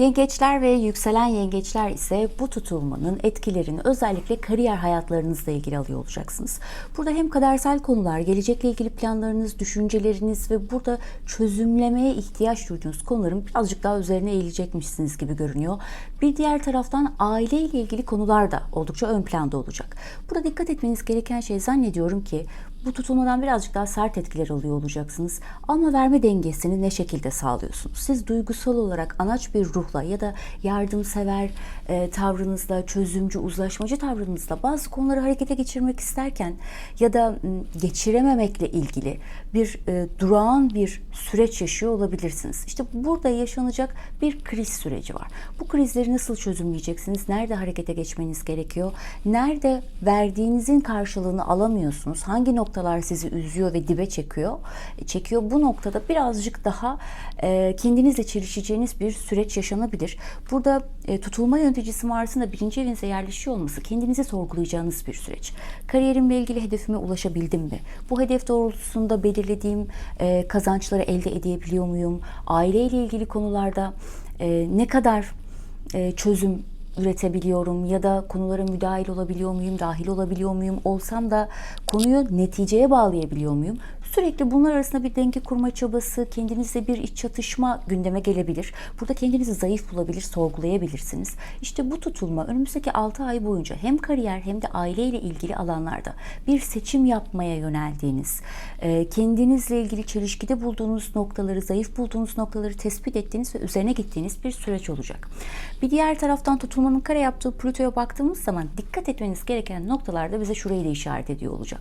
Yengeçler ve yükselen yengeçler ise bu tutulmanın etkilerini özellikle kariyer hayatlarınızla ilgili alıyor olacaksınız. Burada hem kadersel konular, gelecekle ilgili planlarınız, düşünceleriniz ve burada çözümlemeye ihtiyaç duyduğunuz konuların birazcık daha üzerine eğilecekmişsiniz gibi görünüyor. Bir diğer taraftan aile ile ilgili konular da oldukça ön planda olacak. Burada dikkat etmeniz gereken şey zannediyorum ki bu tutulmadan birazcık daha sert etkiler alıyor olacaksınız. Alma verme dengesini ne şekilde sağlıyorsunuz? Siz duygusal olarak anaç bir ruhla ya da yardımsever e, tavrınızla, çözümcü, uzlaşmacı tavrınızla bazı konuları harekete geçirmek isterken ya da geçirememekle ilgili bir e, durağan bir süreç yaşıyor olabilirsiniz. İşte burada yaşanacak bir kriz süreci var. Bu krizleri nasıl çözümleyeceksiniz? Nerede harekete geçmeniz gerekiyor? Nerede verdiğinizin karşılığını alamıyorsunuz? Hangi noktalar sizi üzüyor ve dibe çekiyor? E, Çekiyor. Bu noktada birazcık daha e, kendinizle çelişeceğiniz bir süreç yaşanabilir. Burada e, tutulma yöneticisi Mars'ın da birinci evinize yerleşiyor olması kendinizi sorgulayacağınız bir süreç. Kariyerimle ilgili hedefime ulaşabildim mi? Bu hedef doğrultusunda belirlediğim e, kazançları elde edebiliyor muyum? Aileyle ilgili konularda e, ne kadar e, çözüm üretebiliyorum ya da konulara müdahil olabiliyor muyum, dahil olabiliyor muyum, olsam da konuyu neticeye bağlayabiliyor muyum? Sürekli bunlar arasında bir denge kurma çabası, kendinizle bir iç çatışma gündeme gelebilir. Burada kendinizi zayıf bulabilir, sorgulayabilirsiniz. İşte bu tutulma önümüzdeki 6 ay boyunca hem kariyer hem de aileyle ilgili alanlarda bir seçim yapmaya yöneldiğiniz, e, kendinizle ilgili çelişkide bulduğunuz noktaları, zayıf bulduğunuz noktaları tespit ettiğiniz ve üzerine gittiğiniz bir süreç olacak. Bir diğer taraftan tutulmanın kare yaptığı Plüto'ya baktığımız zaman dikkat etmeniz gereken noktalarda bize şurayı da işaret ediyor olacak.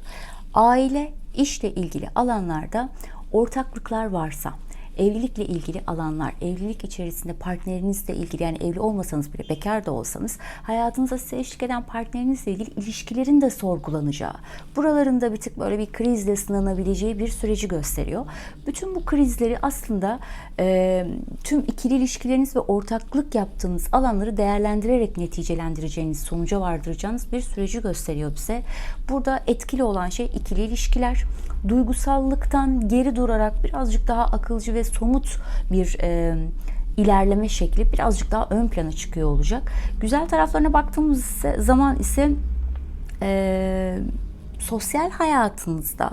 Aile, işle ilgili alanlarda ortaklıklar varsa, evlilikle ilgili alanlar, evlilik içerisinde partnerinizle ilgili yani evli olmasanız bile bekar da olsanız hayatınıza size eşlik eden partnerinizle ilgili ilişkilerin de sorgulanacağı, buralarında bir tık böyle bir krizle sınanabileceği bir süreci gösteriyor. Bütün bu krizleri aslında e, tüm ikili ilişkileriniz ve ortaklık yaptığınız alanları değerlendirerek neticelendireceğiniz, sonuca vardıracağınız bir süreci gösteriyor bize. Burada etkili olan şey ikili ilişkiler, duygusallıktan geri durarak birazcık daha akılcı ve somut bir e, ilerleme şekli birazcık daha ön plana çıkıyor olacak. Güzel taraflarına baktığımız zaman ise e, sosyal hayatınızda,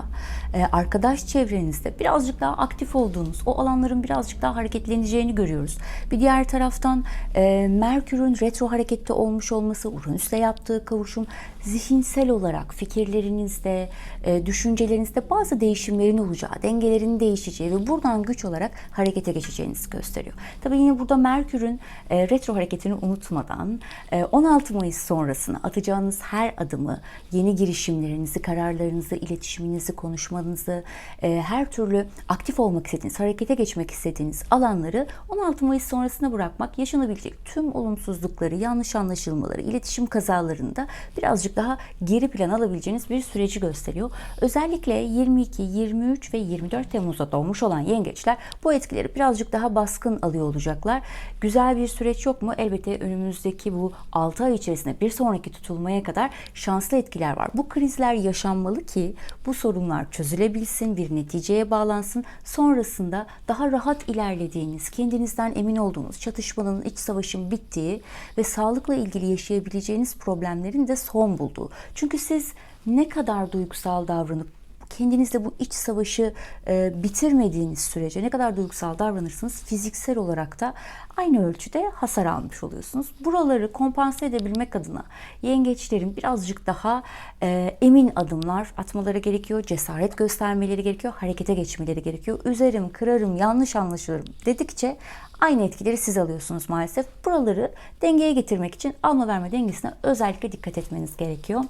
e, arkadaş çevrenizde birazcık daha aktif olduğunuz, o alanların birazcık daha hareketleneceğini görüyoruz. Bir diğer taraftan e, Merkür'ün retro harekette olmuş olması, Uranüs'le yaptığı kavuşum zihinsel olarak fikirlerinizde, e, düşüncelerinizde bazı değişimlerin olacağı, dengelerin değişeceği ve buradan güç olarak harekete geçeceğinizi gösteriyor. Tabii yine burada Merkür'ün retro hareketini unutmadan e, 16 Mayıs sonrasına atacağınız her adımı, yeni girişimlerinizi, kararlarınızı, iletişiminizi, konuşmanızı, e, her türlü aktif olmak istediğiniz, harekete geçmek istediğiniz alanları 16 Mayıs sonrasına bırakmak yaşanabilecek tüm olumsuzlukları, yanlış anlaşılmaları, iletişim kazalarında birazcık daha geri plan alabileceğiniz bir süreci gösteriyor. Özellikle 22, 23 ve 24 Temmuz'da doğmuş olan yengeçler bu etkileri birazcık daha baskın alıyor olacaklar. Güzel bir süreç yok mu? Elbette önümüzdeki bu 6 ay içerisinde bir sonraki tutulmaya kadar şanslı etkiler var. Bu krizler yaşanmalı ki bu sorunlar çözülebilsin, bir neticeye bağlansın. Sonrasında daha rahat ilerlediğiniz, kendinizden emin olduğunuz, çatışmanın, iç savaşın bittiği ve sağlıkla ilgili yaşayabileceğiniz problemlerin de son bulduğu. Çünkü siz ne kadar duygusal davranıp kendinizle bu iç savaşı e, bitirmediğiniz sürece ne kadar duygusal davranırsınız fiziksel olarak da aynı ölçüde hasar almış oluyorsunuz. Buraları kompanse edebilmek adına yengeçlerin birazcık daha e, emin adımlar atmaları gerekiyor, cesaret göstermeleri gerekiyor, harekete geçmeleri gerekiyor. Üzerim, kırarım, yanlış anlaşılırım dedikçe aynı etkileri siz alıyorsunuz maalesef. Buraları dengeye getirmek için alma verme dengesine özellikle dikkat etmeniz gerekiyor.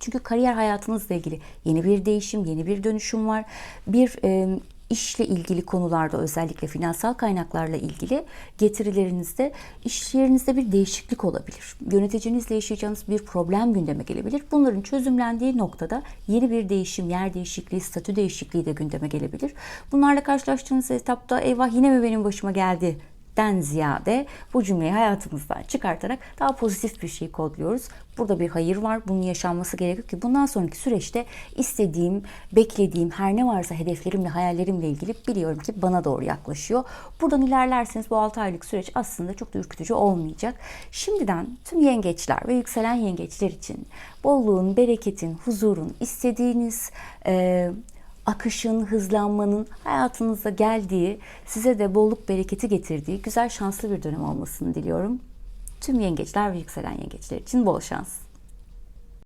Çünkü kariyer hayatınızla ilgili yeni bir değişim, yeni bir dönüşüm var. Bir e, işle ilgili konularda özellikle finansal kaynaklarla ilgili getirilerinizde iş yerinizde bir değişiklik olabilir. Yöneticinizle yaşayacağınız bir problem gündeme gelebilir. Bunların çözümlendiği noktada yeni bir değişim, yer değişikliği, statü değişikliği de gündeme gelebilir. Bunlarla karşılaştığınız etapta eyvah yine mi benim başıma geldi den ziyade bu cümleyi hayatımızdan çıkartarak daha pozitif bir şey kodluyoruz. Burada bir hayır var. Bunun yaşanması gerekiyor ki bundan sonraki süreçte istediğim, beklediğim her ne varsa hedeflerimle, hayallerimle ilgili biliyorum ki bana doğru yaklaşıyor. Buradan ilerlerseniz bu 6 aylık süreç aslında çok da ürkütücü olmayacak. Şimdiden tüm yengeçler ve yükselen yengeçler için bolluğun, bereketin, huzurun, istediğiniz e, akışın, hızlanmanın hayatınıza geldiği, size de bolluk bereketi getirdiği güzel şanslı bir dönem olmasını diliyorum. Tüm yengeçler ve yükselen yengeçler için bol şans.